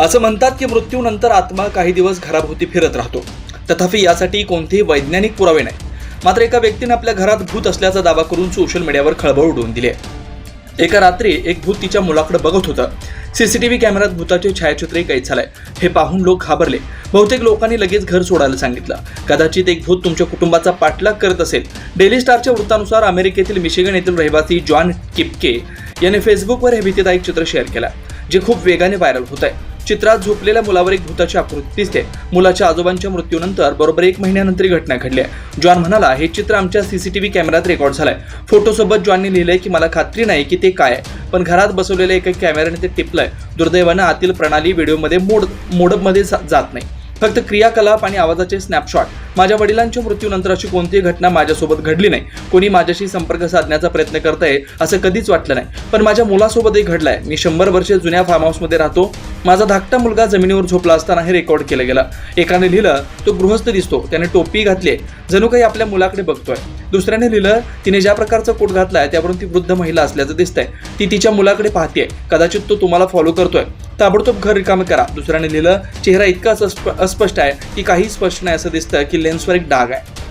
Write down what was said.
असं म्हणतात की मृत्यूनंतर आत्मा काही दिवस घराभोवती फिरत राहतो. तथापि यासाठी कोणतेही वैज्ञानिक पुरावे नाही. मात्र एका व्यक्तीने आपल्या घरात भूत असल्याचा दावा करून सोशल मीडियावर खळबळ उडवून दिली आहे. एका रात्री एक भूत तिच्या मुलाकडे बघत होतं. सीसीटीव्ही कॅमेऱ्यात भूताचे छायाचित्रही कैद झालंय. हे पाहून लोक घाबरले. बहुतेक लोकांनी लगेच घर सोडायला सांगितलं. कदाचित एक भूत तुमच्या कुटुंबाचा पाठलाग करत असेल. डेली स्टारच्या वृत्तानुसार अमेरिकेतील मिशिगन येथील रहिवासी जॉन किपके याने फेसबुकवर हे भीतीदायक चित्र शेअर केलं जे खूप वेगाने व्हायरल होत आहे चित्रात झोपलेल्या मुलावर एक भूताची आकृती दिसते. मुलाच्या आजोबांच्या मृत्यूनंतर बरोबर एक महिन्यानंतर ही घटना घडली आहे. जॉन म्हणाला हे चित्र आमच्या सीसीटीव्ही कॅमेऱ्यात रेकॉर्ड झालंय. फोटोसोबत जॉनने लिहिलंय की मला खात्री नाही की ते काय आहे पण घरात बसवलेल्या एका कॅमेऱ्याने ते टिपलंय. दुर्दैवानं आतील प्रणाली व्हिडिओमध्ये मोड मोडमध्ये जात नाही. फक्त क्रियाकलाप आणि आवाजाचे स्नॅपशॉट. माझ्या वडिलांच्या मृत्यूनंतर अशी कोणतीही घटना माझ्यासोबत घडली नाही. कोणी माझ्याशी संपर्क साधण्याचा प्रयत्न करतंय असं कधीच वाटलं नाही. पण माझ्या मुलासोबतही घडलंय. मी शंभर वर्षे जुन्या फार्म हाऊसमध्ये राहतो. माझा धाकटा मुलगा जमिनीवर झोपला असताना हे रेकॉर्ड केलं गेलं. एकाने लिहिलं तो गृहस्थ दिसतो. त्याने टोपी घातली आहे. जणू काही आपल्या मुलाकडे बघतोय. दुसऱ्याने लिहिलं तिने ज्या प्रकारचा कोट घातलाय त्यावरून ती वृद्ध महिला असल्याचं दिसतंय. ती तिच्या मुलाकडे पाहते कदाचित तो तुम्हाला फॉलो करतोय. ताबडतोब घर रिकामे करा. दुसऱ्याने लिहिलं चेहरा इतका अस्प- अस्पष्ट आहे की काही स्पष्ट नाही असं दिसतं की लेन्सवर एक डाग आहे.